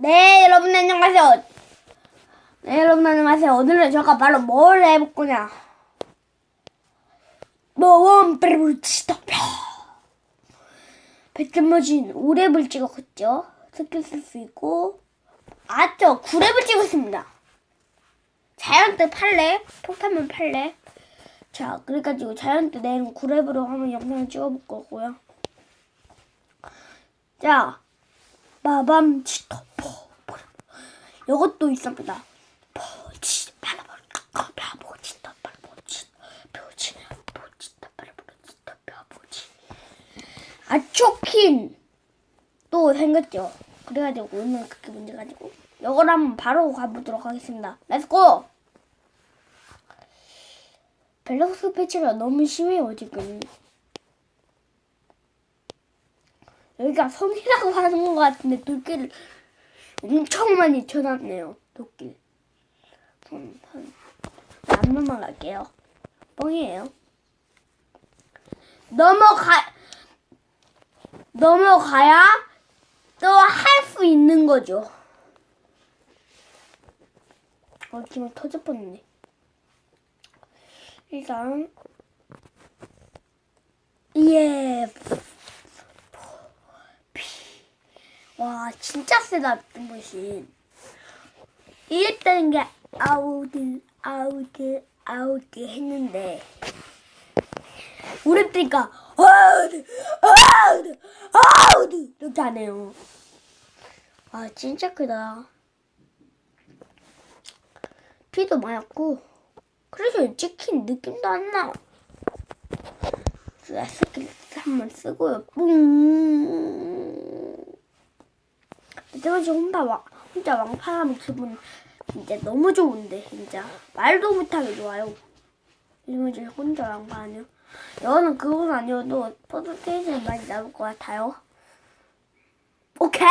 네, 여러분 안녕하세요. 네, 여러분 안녕하세요. 오늘은 제가 바로 뭘 해볼 거냐? 노원 브루치터표 배트머신 5랩을 찍었죠. 스킬 쓸 수 있고 아죠 9랩을 찍었습니다. 자이언트 8랩, 폭탄만 8랩. 자, 그래가지고 자이언트 내일은 9랩으로 한번 영상을 찍어볼 거고요. 자, 마밤 치터포 이것도 있습니다. 포치 아초킨 또 생겼죠. 그래가지고 오늘 그게 문제가지고 이걸 한번 바로 가보도록 하겠습니다. 렛츠고! 밸런스 패치가 너무 심해요 지금. 여기가 섬이라고 하는 것 같은데 돌길을 엄청 많이 쳐놨네요. 돌길. 섬, 섬. 한 번만 갈게요. 뻥이에요. 넘어가, 넘어가야 또 할 수 있는 거죠. 어, 지금 터질 뻔했네. 일단, 예. 와 진짜 세다 머신 이랬다는 게 아우드 아우드 아우드 했는데. 우리 때니까 아우드 아우드 아우드 이렇게 하네요. 와 진짜 크다. 피도 많았고 그래서 찍힌 느낌도 안 나. 스킬 한번 쓰고요. 뿡 내가 혼자 와, 혼자 왕파하면 기분 진짜 너무 좋은데 진짜 말도 못하게 좋아요. 이제 혼자 왕파하네요. 여는 그건 아니어도 퍼센테이지는 많이 나올 것 같아요. 오케이.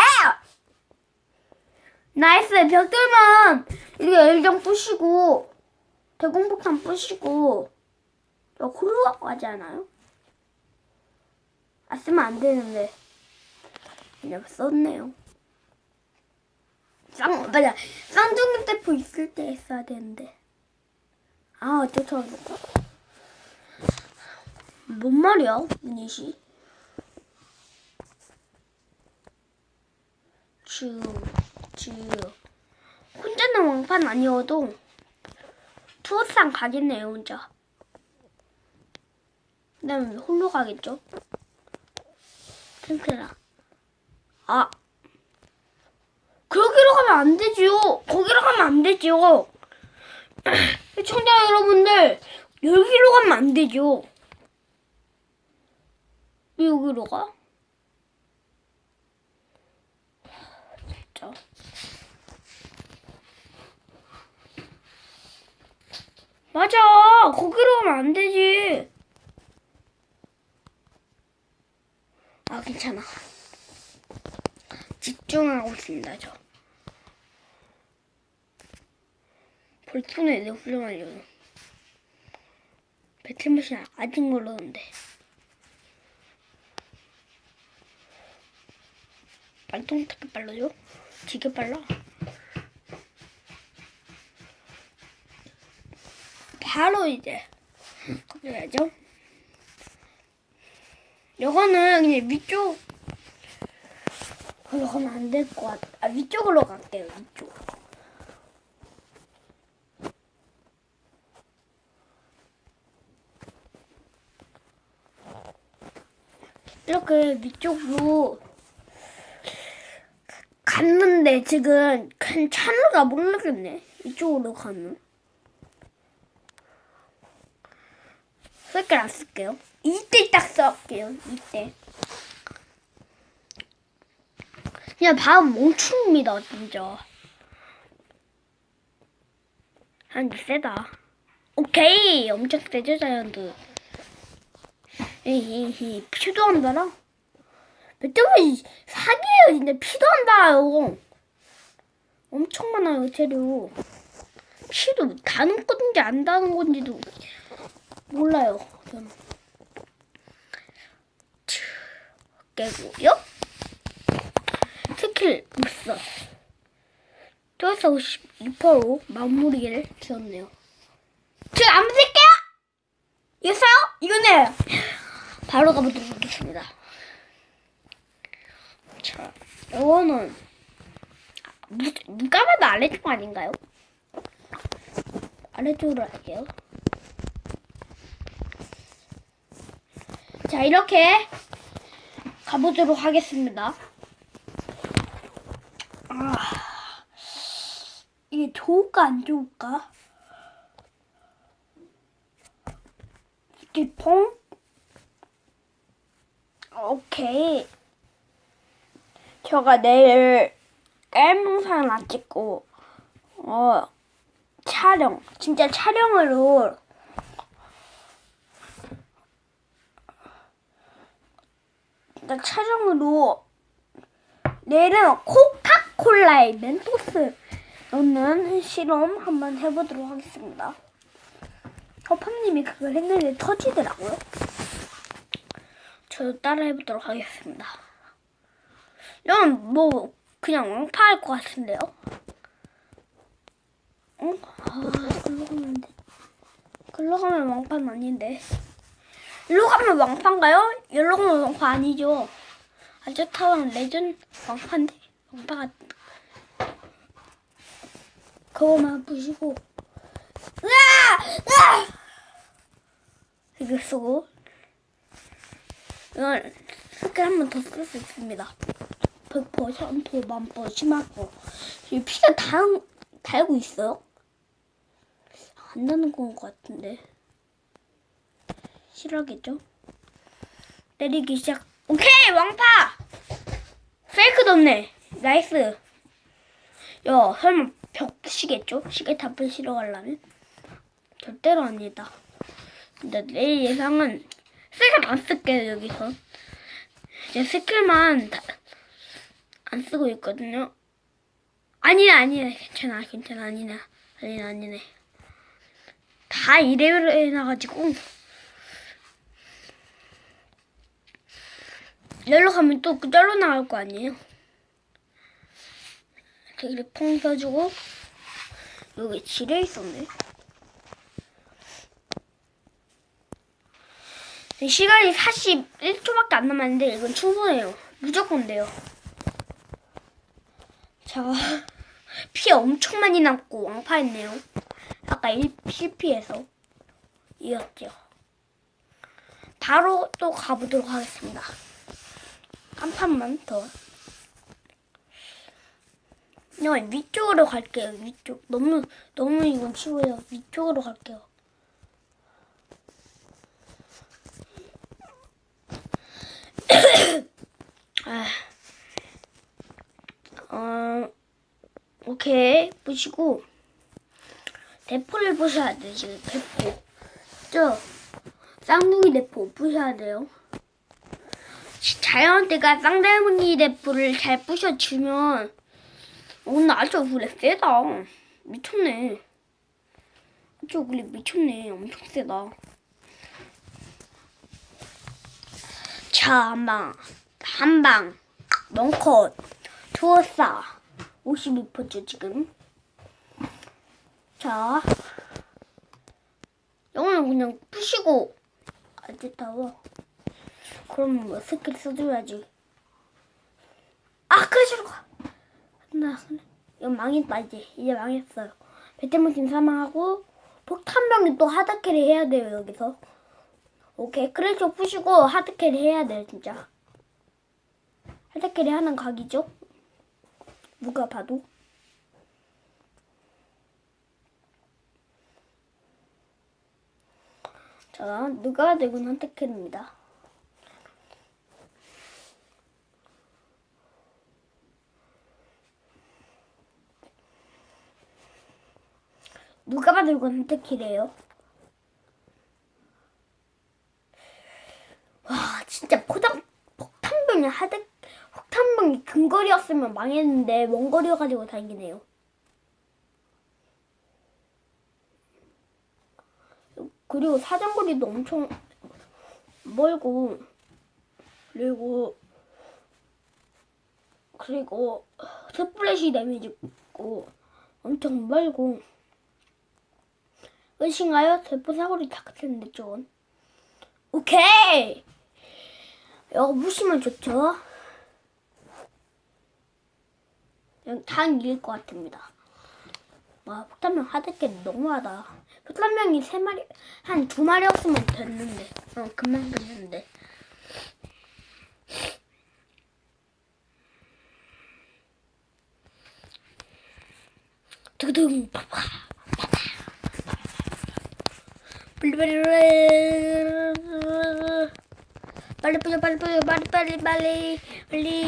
나이스 벽돌만 이렇게 일정 부시고 대공폭탄 부시고 저 홀로 하지 않아요? 아 쓰면 안 되는데 그냥 썼네요. 쌍, 맞아. 쌍둥이 대포 있을 때 했어야 되는데. 아, 쫓아오겠다. 뭔 말이야, 유닛이? 쭉, 쭉. 혼자는 왕판 아니어도 투어상 가겠네요, 혼자. 그 다음에 홀로 가겠죠? 탱크라. 아. 거기로 가면 안 되지요. 거기로 가면 안 되지요. 시청자 여러분들, 여기로 가면 안 되죠. 왜 여기로 가? 진짜. 맞아. 거기로 가면 안 되지. 아, 괜찮아. 집중하고 있습니다, 저. 볼톤에 내 훌륭하려고. 배틀머신 아직 모르는데. 말통 어떻게 빨라져? 되게 빨라. 바로 이제 가져야죠. 요거는 그냥 위쪽 가면 안될 것 같아. 아, 위쪽으로 갈게요, 위쪽. 이렇게 위쪽으로 갔는데 지금 괜찮을까 모르겠네. 이쪽으로 가면. 쓸게 안 쓸게요. 이때 딱 쓸게요, 이때. 그냥 바로 멈춥니다, 진짜. 한 세다. 오케이! 엄청 세죠, 자이언트. 에이에이, 피도 안 달아? 몇점이 사기예요, 진짜. 피도 안 달아요. 엄청 많아요, 재료. 피도 다는 건지 안 다는 건지도 몰라요, 저는. 깨고 156%로 마무리를 지었네요. 저 안 믿을게요! 이겼어요? 이거네! 바로 가보도록 하겠습니다. 자, 이거는 눈감아도 아래쪽 아닌가요? 아래쪽으로 할게요. 자, 이렇게 가보도록 하겠습니다. 좋을까 안 좋을까? 스티펑? 오케이. 제가 내일 짤몽상 안 찍고 어 촬영 진짜 촬영으로 진짜 촬영으로 내일은 코카콜라의 멘토스 넣는 실험 한번 해보도록 하겠습니다. 허팝님이 그걸 했는데 터지더라고요. 저도 따라 해보도록 하겠습니다. 이건 뭐 그냥 왕파할 것 같은데요? 응? 아, 글로 가면 안 돼. 글로 가면 왕파는 아닌데. 일로 가면 왕파인가요? 일로 가면 왕파 아니죠. 아저타워는 레전 왕파인데 왕파 같은 그거만 부시고 으아! 으아! 이거 쓰고 이건 스킬 한번 더 쓸 수 있습니다. 100%, 3%, 만%, 10만%. 이 피가 달, 달고 있어요? 안 나는 것 같은데. 싫어하겠죠? 때리기 시작. 오케이! 왕파! 페이크도 없네. 나이스. 야, 설마 벽 시겠죠? 시계탑 부시러 가려면? 절대로 아니다. 근데 내 예상은 스킬 안 쓸게요, 여기서. 이제 스킬만 다, 안 쓰고 있거든요. 아니네, 아니네. 괜찮아, 괜찮아, 아니네. 아니네, 아니네. 다 이래로 해놔가지고. 열로 가면 또 그절로 나갈 거 아니에요? 되게 펑 써주고. 여기 지뢰 있었네. 시간이 41초밖에 안 남았는데 이건 충분해요. 무조건 돼요. 자, 피 엄청 많이 남고 왕파했네요. 아까 1 실피해서 이겼죠. 바로 또 가보도록 하겠습니다. 한 판만 더. 그냥 위쪽으로 갈게요. 위쪽. 너무 너무 이건 치고요. 위쪽으로 갈게요. 아, 어, 오케이 보시고 대포를 보셔야 돼요 지금 대포 저 쌍둥이 대포 부셔야 돼요 자연한테가 쌍둥이 대포를 잘 부셔주면 오늘 아주 그래 세다. 미쳤네. 아주 그래 미쳤네. 엄청 세다. 자, 한 방, 한 방, 멍컷, 투어싸, 52%죠, 지금. 자, 이거는 그냥 푸시고, 안 됐다고. 그럼 뭐 스킬 써줘야지. 아, 가. 나, 이거 망했다, 이제. 이제 망했어요. 베테모팀 사망하고, 폭탄병이 또 하드캐리 해야 돼요, 여기서. 오케이 크래셔 푸시고 하드캐리 해야 돼요 진짜 하드캐리 하는 각이죠 누가 봐도 자 누가 되군 하드캐리입니다 이건 하드캐리예요 와 진짜 포장 폭탄병이 하드 폭탄병이 근거리였으면 망했는데 원거리여 가지고 다행이네요. 그리고 사정거리도 엄청 멀고 그리고 그리고 스플래시 데미지 있고 엄청 멀고 끝인가요? 대포 사거리 다 끝했는데 저건 오케이! 이거 보시면 좋죠? 그냥 다 이길 것 같습니다. 와 폭탄명 하드캐 너무하다. 폭탄명이 세 마리 한 두 마리였으면 됐는데. 어 금방 됐는데. 두둥 파파 빨리 빨리 빨리 빨리 빨리 빨리 빨리 빨리 빨리.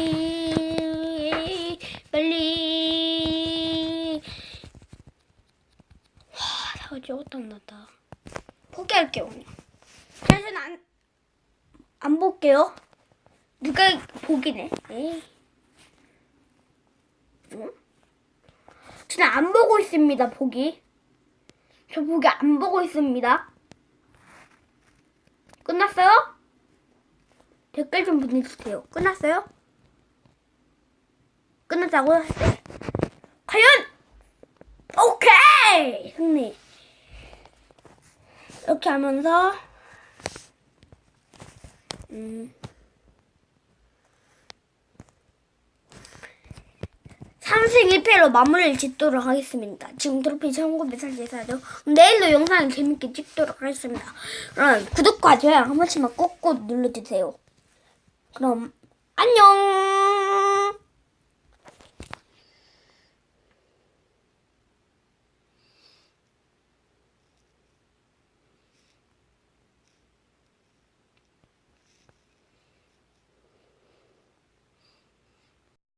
빨리 빨리 와 사과지 어떤 나다. 포기할게요 그냥. 그래서 안, 안 볼게요. 누가 보기네. 응? 저는 안 보고 있습니다 보기. 저 보기 안 보고 있습니다 끝났어요? 댓글 좀 보내주세요. 끝났어요? 끝났다고요? 네. 과연! 오케이! 승리. 이렇게 하면서, 음, 3승 1패로 마무리를 짓도록 하겠습니다. 지금 트로피 1900살 제사죠. 내일도 영상을 재밌게 찍도록 하겠습니다. 그럼 구독과 좋아요 한 번씩만 꼭꼭 눌러주세요. 그럼 안녕.